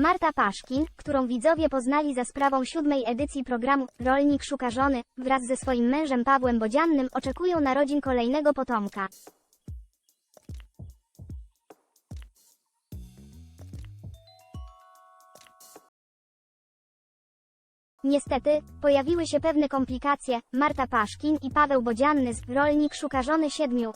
Marta Paszkin, którą widzowie poznali za sprawą siódmej edycji programu Rolnik szuka żony, wraz ze swoim mężem Pawłem Bodziannym oczekują narodzin kolejnego potomka. Niestety, pojawiły się pewne komplikacje. Marta Paszkin i Paweł Bodzianny z Rolnik szuka żony siedmiu.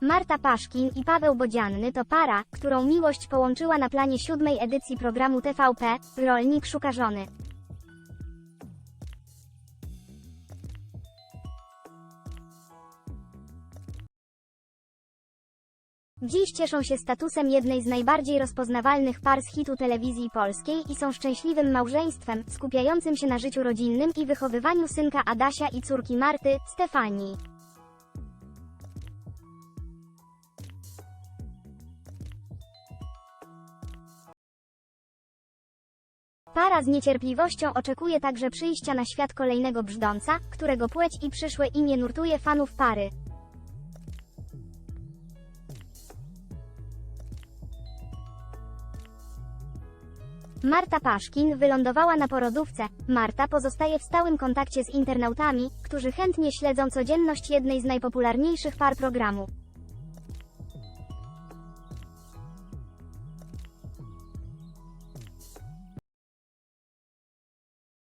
Marta Paszkin i Paweł Bodzianny to para, którą miłość połączyła na planie siódmej edycji programu TVP Rolnik szuka żony. Dziś cieszą się statusem jednej z najbardziej rozpoznawalnych par z hitu telewizji polskiej i są szczęśliwym małżeństwem, skupiającym się na życiu rodzinnym i wychowywaniu synka Adasia i córki Marty, Stefanii. Para z niecierpliwością oczekuje także przyjścia na świat kolejnego brzdąca, którego płeć i przyszłe imię nurtuje fanów pary. Marta Paszkin wylądowała na porodówce. Marta pozostaje w stałym kontakcie z internautami, którzy chętnie śledzą codzienność jednej z najpopularniejszych par programu.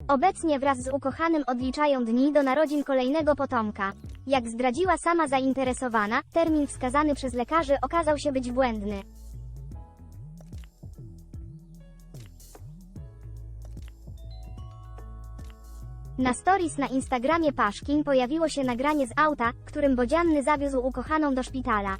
Obecnie wraz z ukochanym odliczają dni do narodzin kolejnego potomka. Jak zdradziła sama zainteresowana, termin wskazany przez lekarzy okazał się być błędny. Na stories na Instagramie Paszkin pojawiło się nagranie z auta, którym Bodzianny zawiózł ukochaną do szpitala.